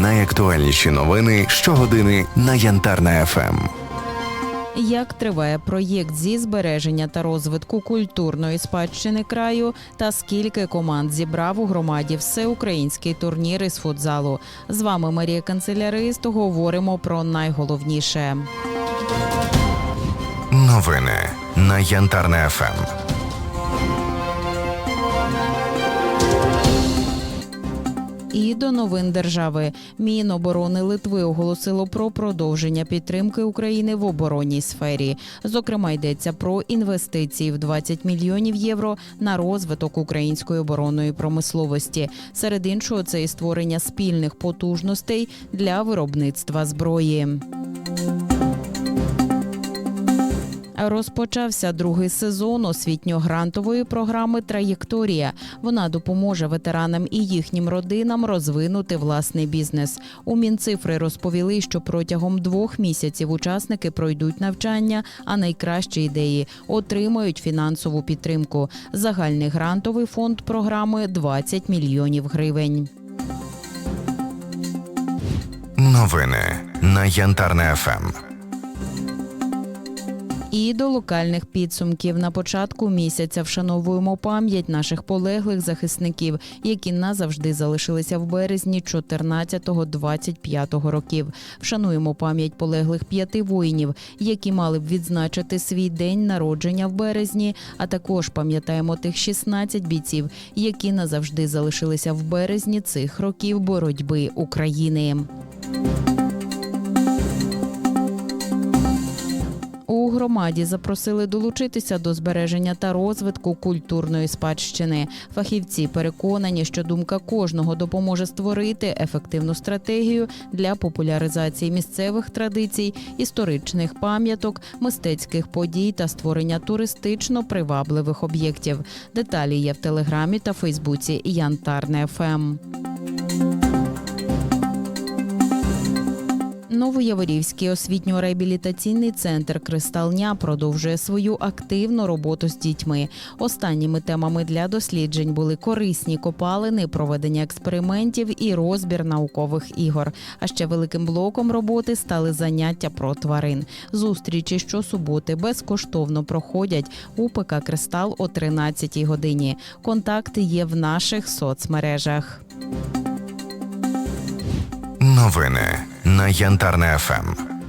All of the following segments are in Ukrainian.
Найактуальніші новини щогодини на Янтарна ФМ. Як триває проєкт зі збереження та розвитку культурної спадщини краю, та скільки команд зібрав у громаді всеукраїнський турнір із футзалу? З вами Марія Канцелярист. Говоримо про найголовніше. Новини на Янтарна ФМ. І до новин держави Міноборони Литви оголосило про продовження підтримки України в оборонній сфері. Зокрема, йдеться про інвестиції в 20 мільйонів євро на розвиток української оборонної промисловості. Серед іншого, це і створення спільних потужностей для виробництва зброї. Розпочався другий сезон освітньо-грантової програми Траєкторія. Вона допоможе ветеранам і їхнім родинам розвинути власний бізнес. У Мінцифри розповіли, що протягом двох місяців учасники пройдуть навчання, а найкращі ідеї отримають фінансову підтримку. Загальний грантовий фонд програми 20 мільйонів гривень. Новини на Янтарна ФМ. І до локальних підсумків на початку місяця вшановуємо пам'ять наших полеглих захисників, які назавжди залишилися в березні 14-25 років. Вшануємо пам'ять полеглих п'яти воїнів, які мали б відзначити свій день народження в березні. А також пам'ятаємо тих 16 бійців, які назавжди залишилися в березні цих років боротьби України. Громаді запросили долучитися до збереження та розвитку культурної спадщини. Фахівці переконані, що думка кожного допоможе створити ефективну стратегію для популяризації місцевих традицій, історичних пам'яток, мистецьких подій та створення туристично привабливих об'єктів. Деталі є в телеграмі та Фейсбуці Янтарне. ФМ. Новояворівський освітньо-реабілітаційний центр Кристалня продовжує свою активну роботу з дітьми. Останніми темами для досліджень були корисні копалини, проведення експериментів і розбір наукових ігор. А ще великим блоком роботи стали заняття про тварин. Зустрічі щосуботи безкоштовно проходять у ПК Кристал о 13 годині. Контакти є в наших соцмережах. Новини на Янтарне ФМ.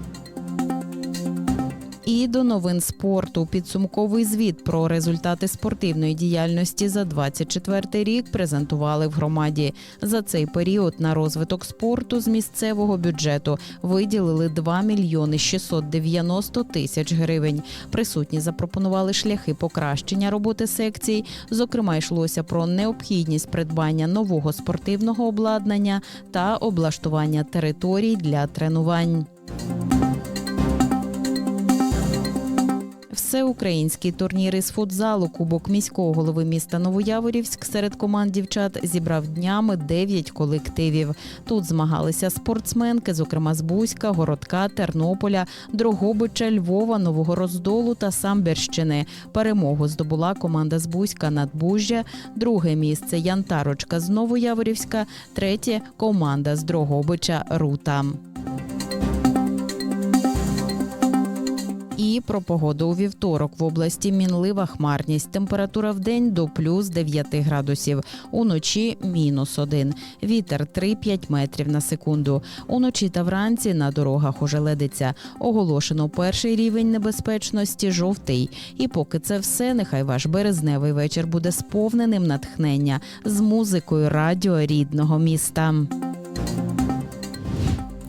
І до новин спорту підсумковий звіт про результати спортивної діяльності за 24 рік презентували в громаді. За цей період на розвиток спорту з місцевого бюджету виділили 2 мільйони 690 тисяч гривень. Присутні запропонували шляхи покращення роботи секцій. Зокрема, йшлося про необхідність придбання нового спортивного обладнання та облаштування територій для тренувань. Всеукраїнський турнір із футзалу Кубок міського голови міста Новояворівськ серед команд дівчат зібрав днями 9 колективів. Тут змагалися спортсменки, зокрема з Бузька, Городка, Тернополя, Дрогобича, Львова, Нового Роздолу та Самбірщини. Перемогу здобула команда з Бузька Надбужжя, друге місце Янтарочка з Новояворівська, третє команда з Дрогобича Рута. І про погоду у вівторок в області мінлива хмарність. Температура в день до плюс 9 градусів. Уночі мінус 1. Вітер 3-5 метрів на секунду. Уночі та вранці на дорогах ожеледиться. Оголошено перший рівень небезпечності жовтий. І поки це все, нехай ваш березневий вечір буде сповненим натхнення з музикою радіо рідного міста.